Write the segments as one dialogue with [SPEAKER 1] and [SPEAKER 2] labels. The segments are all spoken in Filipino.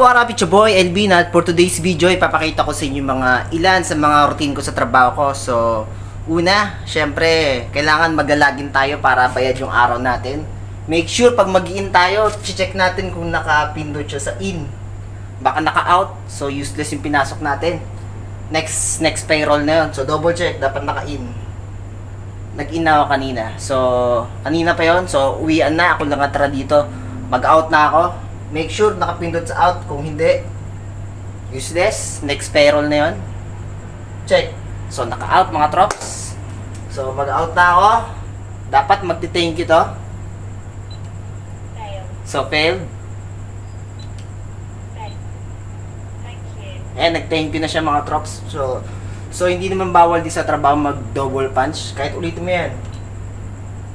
[SPEAKER 1] what up? It's your boy, LB at for today's video, ipapakita ko sa inyo mga ilan sa mga routine ko sa trabaho ko. So, una, syempre, kailangan magalagin tayo para bayad yung araw natin. Make sure pag mag tayo, check natin kung nakapindot siya sa in. Baka naka-out, so useless yung pinasok natin. Next next payroll na yun. So, double check, dapat naka-in. Nag-in na ako kanina. So, kanina pa yon So, uwian na. Ako lang atara dito. Mag-out na ako. Make sure nakapindot sa out. Kung hindi, useless. Next payroll na yon Check. So, naka-out mga trops. So, mag-out na ako. Dapat magti-thank you to.
[SPEAKER 2] Fail.
[SPEAKER 1] So, failed.
[SPEAKER 2] Thank, thank you.
[SPEAKER 1] Eh, nag-thank you na siya mga trops. So, so hindi naman bawal din sa trabaho mag-double punch. Kahit ulitin mo yan.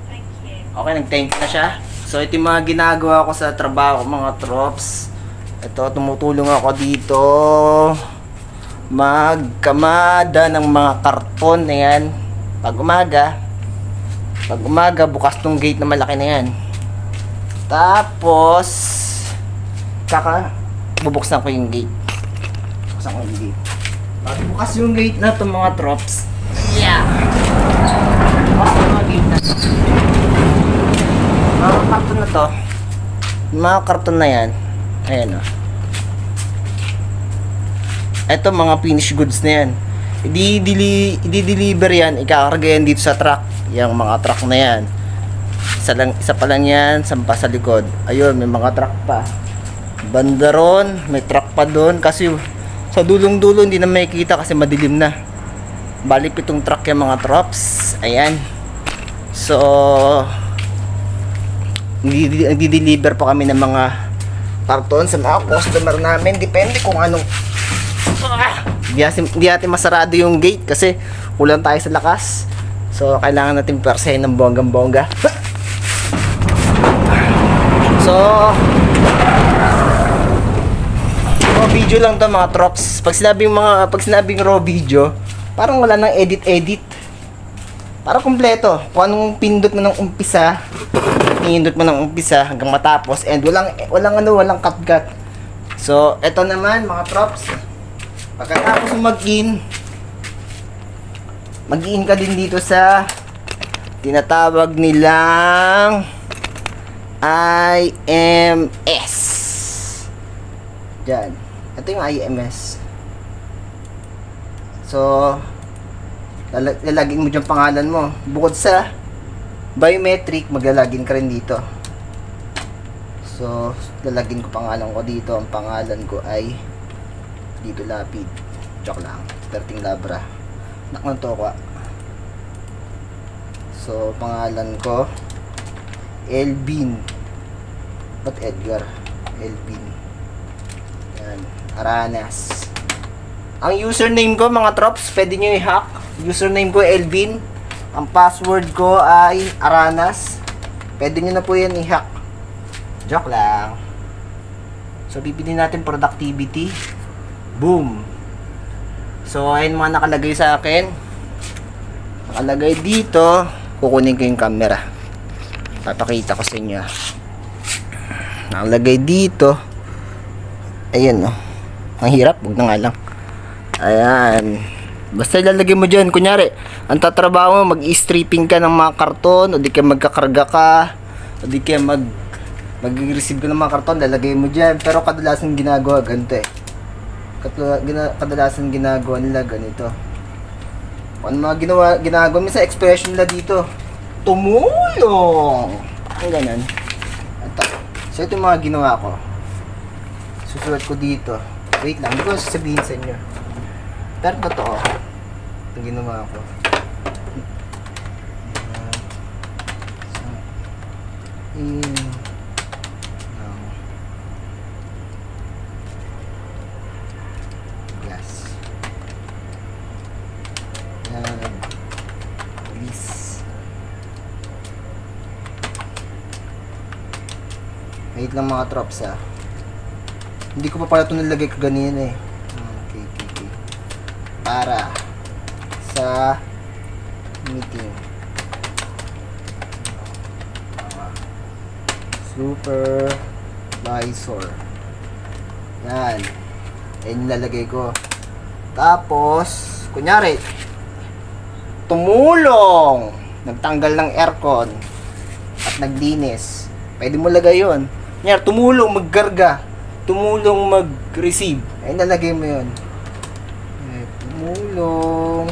[SPEAKER 2] Thank you.
[SPEAKER 1] Okay, nag-thank you na siya. So, ito yung mga ginagawa ko sa trabaho mga trops. Ito, tumutulong ako dito. Magkamada ng mga karton na. Pag umaga, pag umaga, bukas tong gate na malaki na yan. Tapos, kaka, bubuksan ko yung gate. Buksan ko yung gate. Pag bukas yung gate na to mga trops, yeah! Bukas yung mga gate na to. Mga karton na to. yung Mga karton na yan. Ayan o. Ito mga finished goods na yan. I-deli- I-deliver yan, ikakarga yan dito sa truck. Yung mga truck na yan. Isa, lang, isa pa lang yan, sampa sa likod. Ayun, may mga truck pa. Banda ron, may truck pa doon. Kasi sa dulong-dulo hindi na makikita kasi madilim na. Bali pitong truck yung mga trucks. Ayan. So, nagdi-deliver pa kami ng mga karton sa mga customer namin. Depende kung anong... Ah! Di natin, di natin masarado yung gate kasi kulang tayo sa lakas. So, kailangan natin persahin ng bonggang-bongga. So, raw video lang to mga trops. Pag sinabing mga pag sinabing raw video, parang wala nang edit-edit. Para kumpleto. Kung anong pindot mo ng umpisa, pinindot mo ng umpisa hanggang matapos and walang walang ano, walang cut-cut. So, eto naman mga trops. Pagkatapos mo mag-in, mag-in ka din dito sa tinatawag nilang IMS. Diyan. Ito yung IMS. So, lalagin mo dyan pangalan mo. Bukod sa biometric, maglalagin ka rin dito. So, lalagin ko pangalan ko dito. Ang pangalan ko ay dito lapid. Joke lang. 13 Labra. Nak ng tokwa. So, pangalan ko Elvin. Ba't Edgar? Elvin. Yan. Aranas. Ang username ko, mga trops, pwede nyo i-hack. Username ko, Elvin. Ang password ko ay Aranas. Pwede nyo na po yan i-hack. Joke lang. So, bibili natin productivity. Boom. So, ayun mga nakalagay sa akin. Nakalagay dito. Kukunin ko yung camera. Papakita ko sa inyo. Nakalagay dito. Ayan, oh. Ang hirap. Huwag na nga lang. Ayan. Basta ilalagay mo dyan. Kunyari, ang tatrabaho mo, mag-stripping ka ng mga karton, o di kaya magkakarga ka, o di kaya mag mag-receive ka ng mga karton, lalagay mo dyan. Pero kadalasan ginagawa ganito eh. Katula, gina, kadalasan ginagawa nila ganito. Ano mga ginawa, ginagawa, minsan expression nila dito, tumulong! Ang ganun. Ito. So, ito yung mga ginawa ko. Susulat ko dito. Wait lang, hindi ko sasabihin sa inyo. Pero totoo. Ito ginawa ko. Ayan. So, in ng gas. Yan. Release. Wait lang mga trops ah. Hindi ko pa pala ito nilagay kaganina eh. Okay, okay, okay. Para sa meeting. Supervisor. Yan. Yan lalagay ko. Tapos, kunyari, tumulong. Nagtanggal ng aircon at naglinis. Pwede mo lagay yun. Kunyari, tumulong maggarga. Tumulong mag-receive. Ayun, nalagay mo. Eh, tumulong.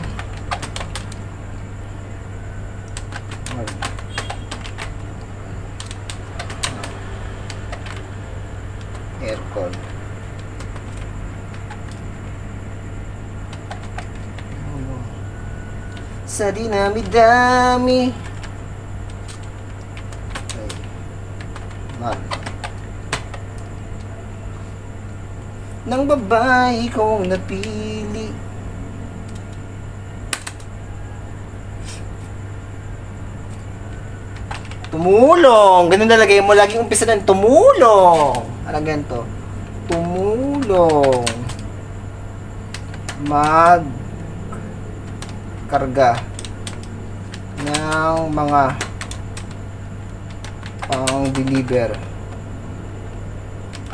[SPEAKER 1] Mag- aircon. Sa dinami-dami. Okay. Mag. Nang babae kong napili. Tumulong. Ganun nalagay mo. Laging umpisa ng tumulong. Parang ganito. Tumulong. Mag karga ng mga pang deliver.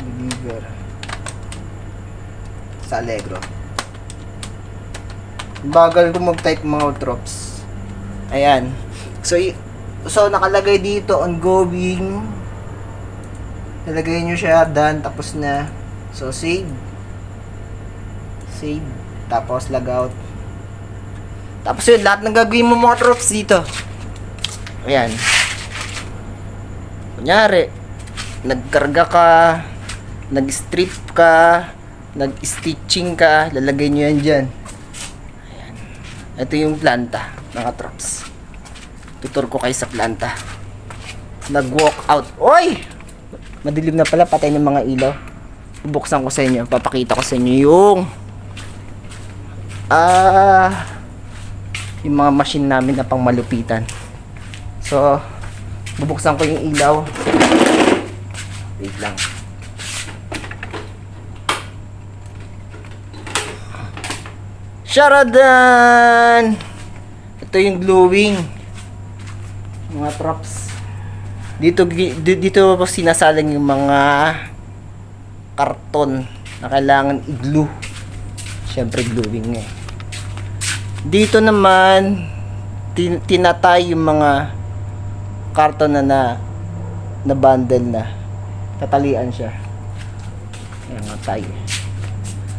[SPEAKER 1] Deliver. Sa Allegro. Bagal ko mag-type mga drops. Ayan. So so nakalagay dito ongoing. Nalagay nyo siya done tapos na. So save. Save. Tapos logout tapos yun, lahat ng gagawin mo mga troops dito. Ayan. Kunyari, nagkarga ka, nag-strip ka, nag-stitching ka, lalagay nyo yan dyan. Ayan. Ito yung planta, mga troops. Tutur ko kayo sa planta. Nag-walk out. Oy! Madilim na pala, patay ng mga ilaw. Bubuksan ko sa inyo, papakita ko sa inyo yung ah yung mga machine namin na pang malupitan. So, bubuksan ko yung ilaw. Wait lang. Sharadan! Ito yung glowing. Mga props. Dito, dito po sinasalang yung mga karton na kailangan i-glue. Siyempre glowing eh. Dito naman, tin- tinatay yung mga karton na na, na bundle na. Tatalian siya. Ayan, mga tay.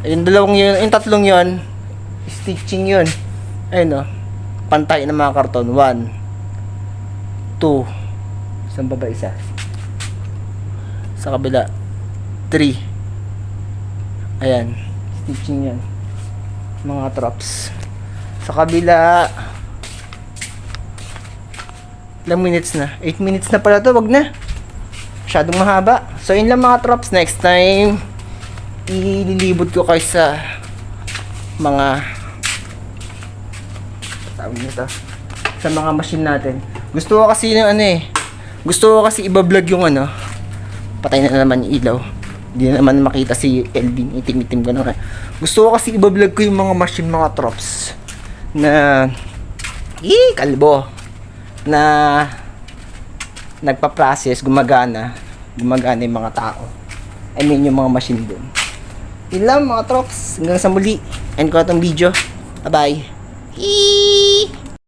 [SPEAKER 1] Yung dalawang yun, yung tatlong yun, stitching yun. Ayun o. Pantay ng mga karton. One. Two. Saan ba ba isa? Sa kabila. Three. Ayan. Stitching yan. Mga traps. Sa kabila. Ilang minutes na? 8 minutes na pala to. Wag na. Masyadong mahaba. So, yun lang mga traps. Next time, ililibot ko kayo sa mga tawag nito sa mga machine natin. Gusto ko kasi yung ano eh. Gusto ko kasi iba-vlog yung ano. Patay na naman yung ilaw. Hindi na naman makita si Elvin. Itim-itim ko na. Gusto ko kasi iba-vlog ko yung mga machine mga trops na eh, kalbo na nagpa-process, gumagana gumagana yung mga tao. I mean yung mga machine dun yun lang mga trops. Hanggang sa muli. End ko na tong video. Bye bye